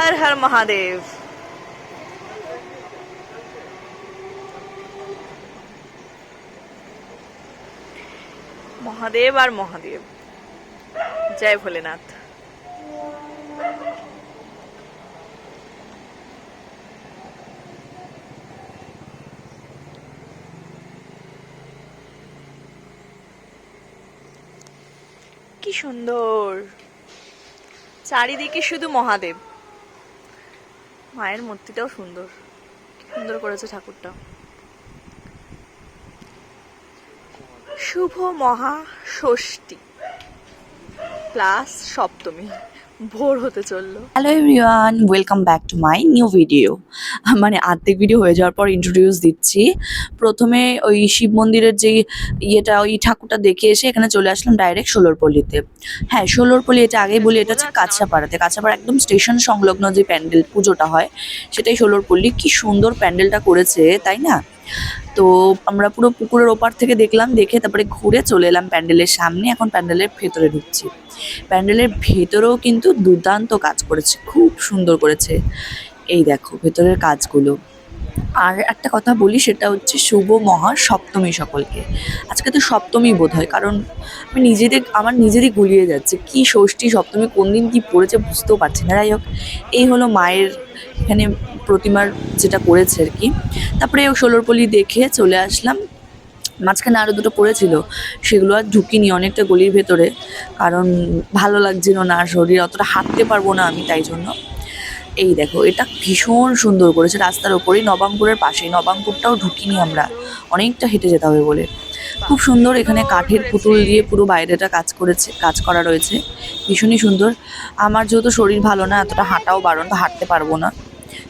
হর হর মহাদেব মহাদেব আর মহাদেব জয় ভোলেনাথ কি সুন্দর। চারিদিকে শুধু মহাদেব। মায়ের মূর্তিটাও সুন্দর। সুন্দর করেছে ঠাকুরটা। শুভ মহা ষষ্ঠী প্লাস সপ্তমী। ভোর হতে চলল। Hello everyone welcome back to my new video মানে আর্ধেক ভিডিও হয়ে যাওয়ার পর ইন্ট্রোডিউস দিচ্ছি। প্রথমে ওই শিব মন্দিরের যে ইয়েটা, ওই ঠাকুরটা দেখে এসে এখানে চলে আসলাম ডাইরেক্ট ষোলোরপল্লিতে। হ্যাঁ ষোলোরপল্লি, এটা আগেই বলি, এটা হচ্ছে কাছাপাড়াতে কাছাপাড়া একদম স্টেশন সংলগ্ন যে প্যান্ডেল পুজোটা হয়, সেটাই ষোলোরপল্লি। কি সুন্দর প্যান্ডেলটা করেছে, তাই না? তো আমরা পুরো পুকুরের ওপার থেকে দেখলাম, দেখে তারপরে ঘুরে চলে এলাম প্যান্ডেলের সামনে। এখন প্যান্ডেলের ভেতরে ঢুকছি। প্যান্ডেলের ভেতরেও কিন্তু দুর্দান্ত কাজ করেছে, খুব সুন্দর করেছে। এই দেখো, ভেতরের কাজগুলো। আর একটা কথা বলি, সেটা হচ্ছে শুভ মহা সপ্তমী সকলকে। আজকে তো সপ্তমী বোধ হয় কারণ আমি নিজেদের, আমার নিজেরই গুলিয়ে যাচ্ছে। কি ষষ্ঠী সপ্তমী, কোন দিন কি পড়েছে বুঝতেও পারছি না। যাই হোক, এই হলো মায়ের এখানে প্রতিমার যেটা করেছে আর কি। তারপরে ষোলোরপলি দেখে চলে আসলাম। মাঝখানে আরও দুটো পড়েছিল, সেগুলো আর ঢুকিনি অনেকটা গলির ভেতরে, কারণ ভালো লাগছিল না, শরীর অতটা হাঁটতে পারব না আমি, তাই জন্য। এই দেখো, এটা ভীষণ সুন্দর করেছে। রাস্তার ওপরেই নবাঙ্কুরের পাশেই। নবাঙ্কুরটাও ঢুকিনি আমরা। অনেকটা হেঁটে যেতে হবে বলে। খুব সুন্দর এখানে কাঠের পুতুল দিয়ে পুরো বাইরেটা কাজ করেছে, কাজ করা রয়েছে। ভীষণই সুন্দর। আমার যেহেতু শরীর ভালো না, এতটা হাঁটাও বারণ হাঁটতে পারব না।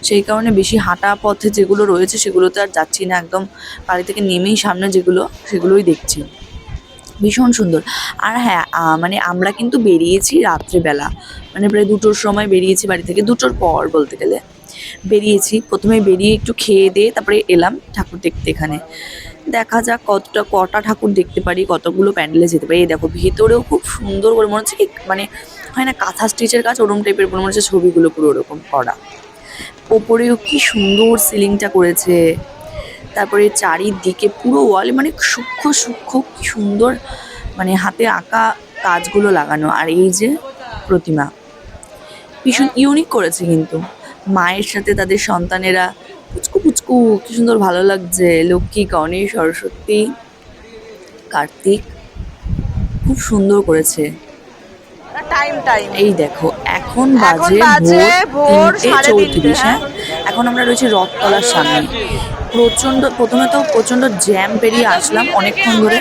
সেই কারণে বেশি হাঁটা পথে যেগুলো রয়েছে, সেগুলোতে আর যাচ্ছি না। একদম বাড়ি থেকে নেমেই সামনে যেগুলো, সেগুলোই দেখছি। ভীষণ সুন্দর। আর হ্যাঁ মানে আমরা কিন্তু বেরিয়েছি রাত্রেবেলা। মানে প্রায় দুটোর সময় বেরিয়েছি বাড়ি থেকে, দুটোর পর বলতে গেলে। বেরিয়েছি, প্রথমে বেরিয়ে একটু খেয়ে দিয়ে তারপরে এলাম ঠাকুর দেখতে এখানে। দেখা যাক কতটা, কটা ঠাকুর দেখতে পারি, কতগুলো প্যান্ডেলে যেতে পারি। এই দেখো, ভেতরেও খুব সুন্দর করে মনে হচ্ছে কি মানে হয় না, কাঁথা স্টিচের কাজ, ওরম টাইপের মনে হচ্ছে ছবিগুলো পুরো ওরকম করা। ওপরেও কি সুন্দর সিলিংটা করেছে। তারপরে চারিদিকে পুরো ওয়ালে মানে সূক্ষ্ম সূক্ষ্ম সুন্দর মানে হাতে আঁকা কাজগুলো লাগানো। আর এই যে প্রতিমা ভীষণ ইউনিক করেছে কিন্তু। মায়ের সাথে তাদের সন্তানেরা পুচকু পুচকু কি সুন্দর ভালো লাগছে। লক্ষ্মী গণেশ সরস্বতী কার্তিক খুব সুন্দর করেছে। Time time. এই দেখো এখন বাজে ভোর ভোর সাড়ে তিনটে, চৌত্রিশ হ্যাঁ? এখন আমরা রয়েছি রথতলার সামনে। প্রচণ্ড, প্রথমে তো প্রচণ্ড জ্যাম পেরিয়ে আসলাম অনেকক্ষণ ধরে।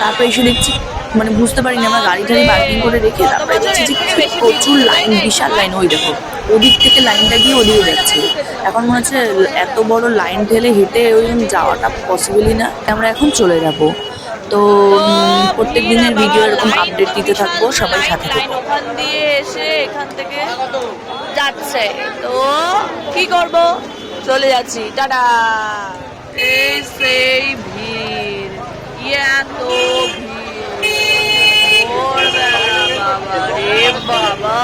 তারপরে এসে দেখছি মানে বুঝতে পারিনি আমরা গাড়ি টাড়ি পার্কিং করে রেখে তারপরে দেখছি যে প্রচুর লাইন বিশাল লাইন ওই দেখো, ওদিক থেকে লাইনটা গিয়ে ওদিকে যাচ্ছে। এখন মনে হচ্ছে এত বড় লাইন ঠেলে হেঁটে ওই যাওয়াটা পসিবলই না। আমরা এখন চলে যাব। তো প্রত্যেক দিনের ভিডিও এরকম আপডেট দিতে থাকব, সবাই সাথে থাকব। ওখান দিয়ে এসে এখান থেকে যাচ্ছে। তো কি করব? চলে যাচ্ছি। টাটা! এই সেই ভিড়। এত ভিড়। রে বাবা।